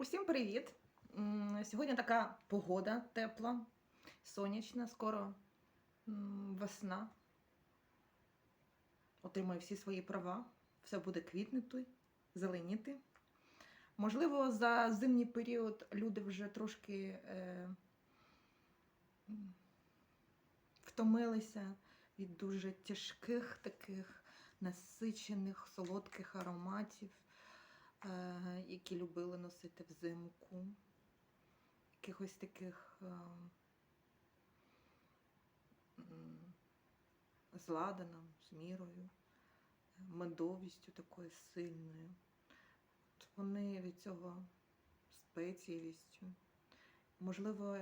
Усім привіт! Сьогодні така погода тепла, сонячна, скоро весна. Отримує всі свої права, все буде квітнути, зеленіти. Можливо, за зимній період люди вже трошки е, втомилися від дуже тяжких таких насичених, солодких ароматів які любили носити взимку, якихось таких е, з з мірою, медовістю такою сильною. От вони від цього спецієвістю. Можливо,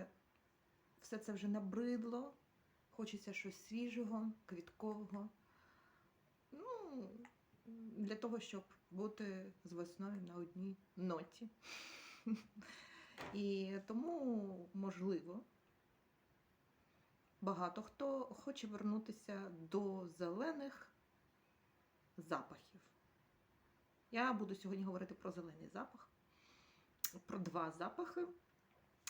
все це вже набридло, хочеться щось свіжого, квіткового. Ну, для того, щоб бути з весною на одній ноті. І тому, можливо, багато хто хоче вернутися до зелених запахів. Я буду сьогодні говорити про зелений запах, про два запахи,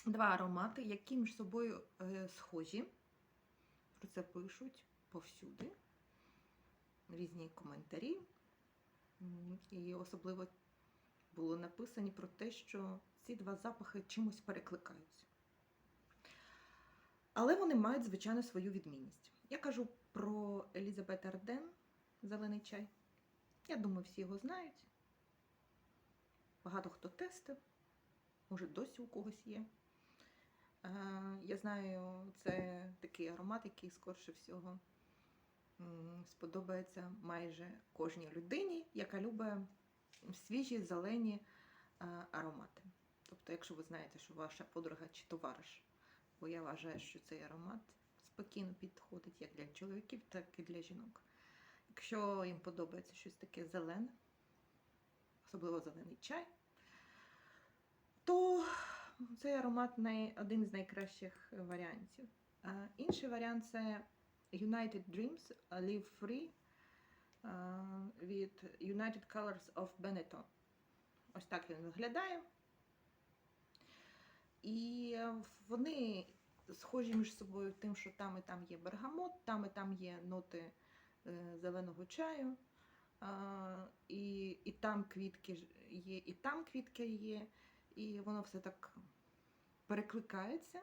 два аромати, які між собою е, схожі. Про це пишуть повсюди. Різні коментарі. І особливо було написані про те, що ці два запахи чимось перекликаються. Але вони мають, звичайно, свою відмінність. Я кажу про Елізабет Арден, зелений чай. Я думаю, всі його знають. Багато хто тестив, може, досі у когось є. Е, Я знаю, це такий аромат, який скорше всього сподобається майже кожній людині, яка любить свіжі зелені е, аромати. Тобто, якщо ви знаєте, що ваша подруга чи товариш, бо я вважаю, що цей аромат спокійно підходить як для чоловіків, так і для жінок. Якщо їм подобається щось таке зелене, особливо зелений чай, то цей аромат один з найкращих варіантів. Інший варіант це United Dreams Live Free е, від United Colors of Benetton. Ось так він виглядає. І е, вони схожі між собою тим, що там і там є бергамот, там і там є ноти е, зеленого чаю. І, і там квітки є, і там квітки є, і воно все так перекликається.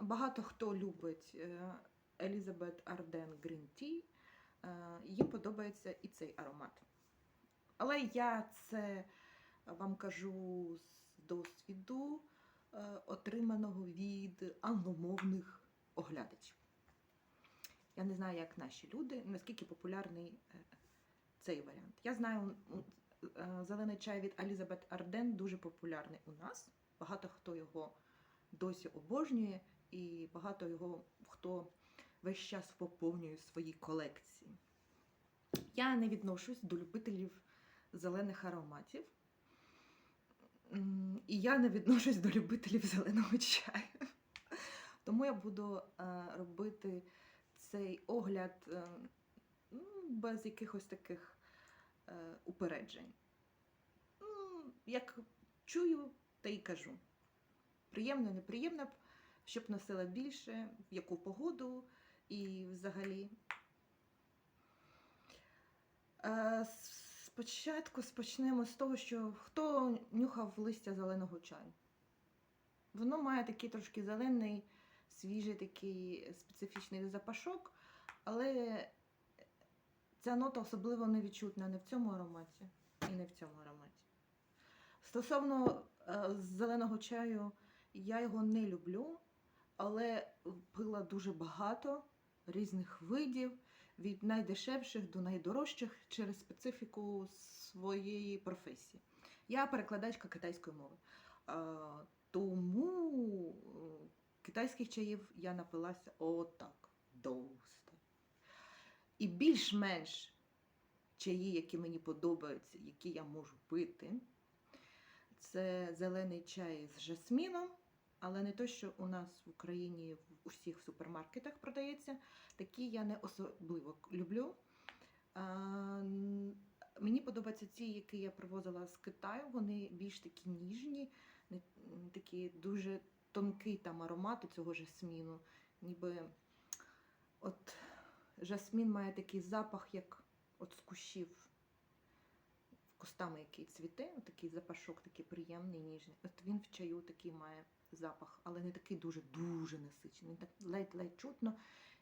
Багато хто любить е, Елізабет Арден Green Tea, е, їм подобається і цей аромат. Але я це вам кажу з досвіду, е, отриманого від англомовних оглядачів. Я не знаю, як наші люди, наскільки популярний е, цей варіант. Я знаю, зелений чай від Елізабет Арден дуже популярний у нас. Багато хто його досі обожнює, і багато його хто весь час поповнює свої колекції. Я не відношусь до любителів зелених ароматів. І я не відношусь до любителів зеленого чаю. Тому я буду е, робити цей огляд е, ну, без якихось таких е, упереджень. Ну, як чую, та й кажу. Приємно, неприємно, щоб носила більше, в яку погоду і взагалі. Е, Спочатку спочнемо з того, що хто нюхав листя зеленого чаю. Воно має такий трошки зелений, свіжий такий специфічний запашок, але ця нота особливо не відчутна не в цьому ароматі і не в цьому ароматі. Стосовно е, зеленого чаю, я його не люблю, але пила дуже багато різних видів, від найдешевших до найдорожчих через специфіку своєї професії. Я перекладачка китайської мови. Тому е, китайських чаїв я напилася отак, довсто. І більш-менш чаї, які мені подобаються, які я можу пити, це зелений чай з жасміном, але не той, що у нас в Україні в усіх супермаркетах продається. Такі я не особливо люблю. Мені подобаються ті, які я привозила з Китаю. Вони більш такі ніжні, такі дуже тонкий там аромат у цього жасміну. Ніби от жасмін має такий запах, як от з кущів кустами, який цвіте, такий запашок, такий приємний, ніжний. От він в чаю такий має запах, але не такий дуже-дуже насичений. Він так ледь-ледь чутно,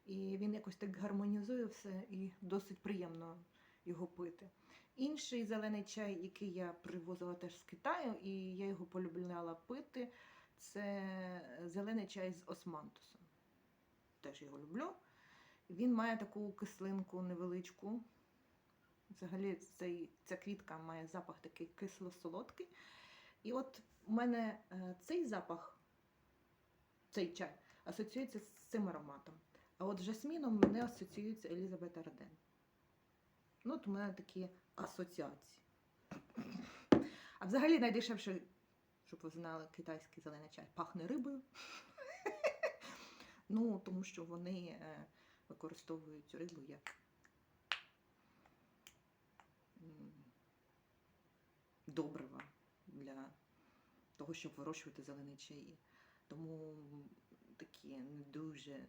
і він якось так гармонізує все і досить приємно його пити. Інший зелений чай, який я привозила теж з Китаю, і я його полюбляла пити, це зелений чай з османтусом. Теж його люблю. Він має таку кислинку невеличку. Взагалі, цей, ця квітка має запах такий кисло-солодкий. І от у мене е, цей запах, цей чай, асоціюється з цим ароматом. А от жасміном мене асоціюється Елізабет Арден. Ну, от у мене такі асоціації. А взагалі найдешевше, щоб ви знали, китайський зелений чай пахне рибою. Ну, тому що вони е, використовують рибу як добрива для того, щоб вирощувати зелені чаї. Тому такі не дуже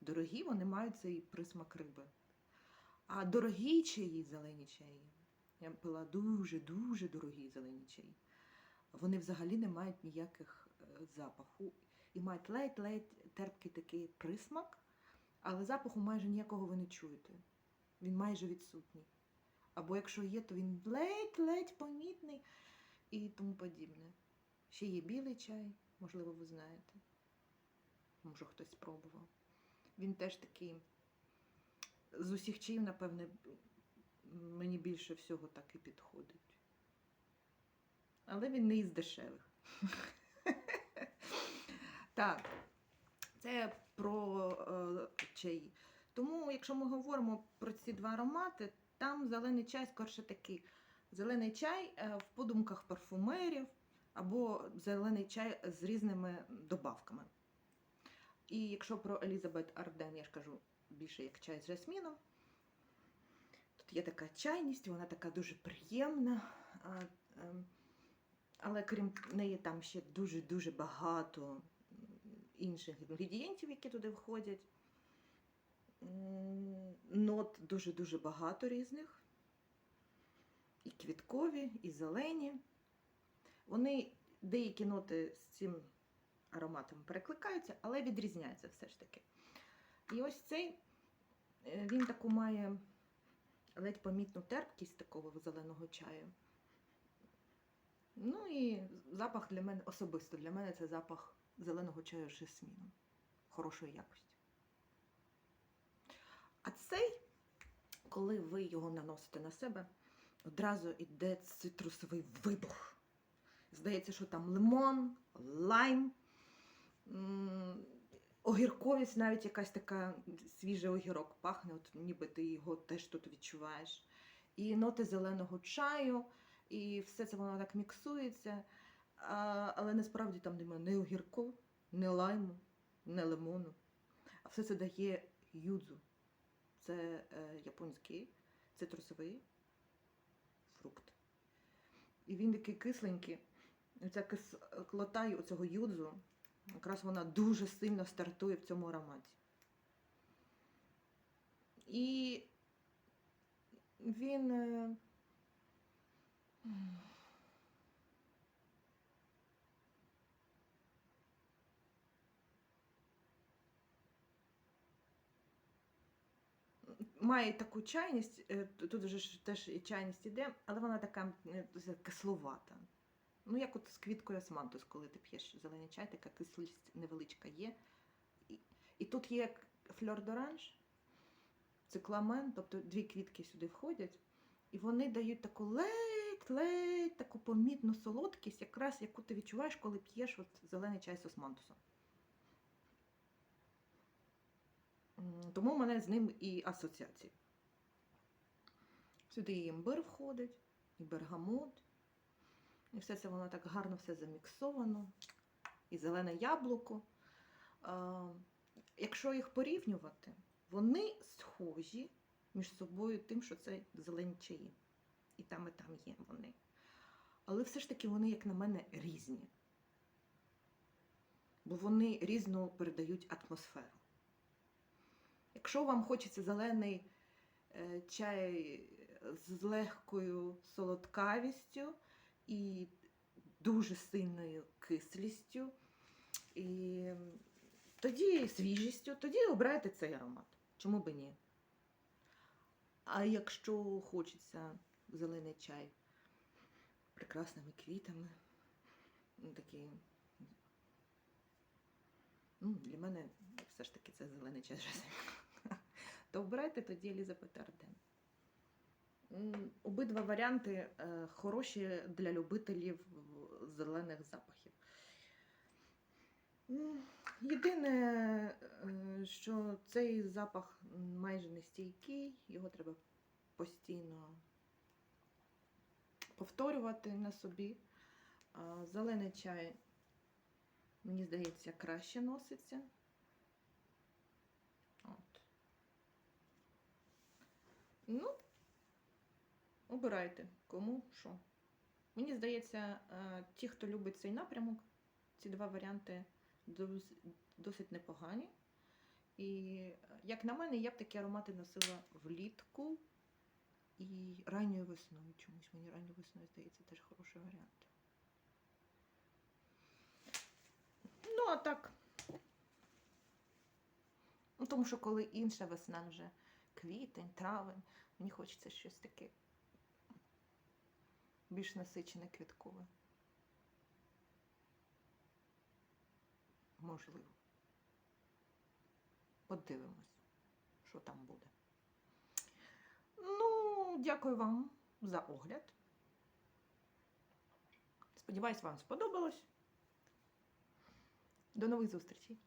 дорогі, вони мають цей присмак риби. А дорогі чаї, зелені чаї, я пила дуже-дуже дорогі зелені чаї. Вони взагалі не мають ніяких е, запаху і мають ледь-ледь терпкий такий присмак, але запаху майже ніякого ви не чуєте. Він майже відсутній. Або якщо є, то він ледь-ледь помітний і тому подібне. Ще є білий чай, можливо, ви знаєте. Може, хтось спробував. Він теж такий. З усіх чаїв, напевне, мені більше всього так і підходить. Але він не із дешевих. Так, це про е, чаї. Тому, якщо ми говоримо про ці два аромати, там зелений чай скорше такий. Зелений чай е, в подумках парфумерів або зелений чай з різними добавками. І якщо про Елізабет Арден, я ж кажу більше як чай з жасміном. Тут є така чайність, вона така дуже приємна. Ем, але крім неї, там ще дуже-дуже багато інших інгредієнтів, які туди входять. Нот дуже-дуже багато різних. І квіткові, і зелені. Вони деякі ноти з цим ароматом перекликаються, але відрізняються все ж таки. І ось цей е, він таку має ледь помітну терпкість такого зеленого чаю. Ну і запах для мене особисто для мене це запах зеленого чаю з жасміном хорошої якості. А цей, коли ви його наносите на себе, одразу йде цитрусовий вибух. Здається, що там лимон, лайм, огірковість, навіть якась така свіжий огірок пахне, от ніби ти його теж тут відчуваєш. І ноти зеленого чаю, і все це воно так міксується. Але насправді там немає ні огірку, ні лайму, ні лимону. А все це дає юдзу. Це е, японський цитрусовий фрукт. І він такий кисленький. Ця кислота цього юдзу, якраз вона дуже сильно стартує в цьому ароматі. І він. е, Має таку чайність, е, тут вже ж теж і чайність іде, але вона така е, кисловата. Ну, як от з квіткою османтус, коли ти п'єш зелений чай, така кислість невеличка є. І, і тут є фльор доранж, цикламен, тобто дві квітки сюди входять, і вони дають таку ледь-ледь, таку помітну солодкість, якраз яку ти відчуваєш, коли п'єш от зелений чай з османтусом. Тому в мене з ним і асоціації. Сюди і імбир входить, і бергамот. І все це воно так гарно все заміксовано. І зелене яблуко. А, якщо їх порівнювати, вони схожі між собою тим, що це зелені чаї. І там, і там є вони. Але все ж таки вони, як на мене, різні. Бо вони різно передають атмосферу. Якщо вам хочеться зелений е, чай з легкою солодкавістю і дуже сильною кислістю, і тоді свіжістю, тоді обирайте цей аромат. Чому би ні? А якщо хочеться зелений чай прекрасними квітами, ну, такі. Ну, для мене все ж таки це зелений чай жасмін. То обирайте тоді Елізабет Арден. Обидва варіанти е, хороші для любителів зелених запахів. Єдине, е, що цей запах майже не стійкий, його треба постійно повторювати на собі. Зелений чай, мені здається, краще носиться. От. Ну, обирайте, кому що. Мені здається, е, ті, хто любить цей напрямок, ці два варіанти досить непогані. І, е, як на мене, я б такі аромати носила влітку і ранньою весною. Чомусь мені ранньою весною здається теж хороший варіант. Ну, а так. Ну, тому що коли інша весна вже квітень, травень, мені хочеться щось таке більш насичене квіткове. Можливо. Подивимось, що там буде. Ну, дякую вам за огляд. Сподіваюсь, вам сподобалось. До нових зустрічей.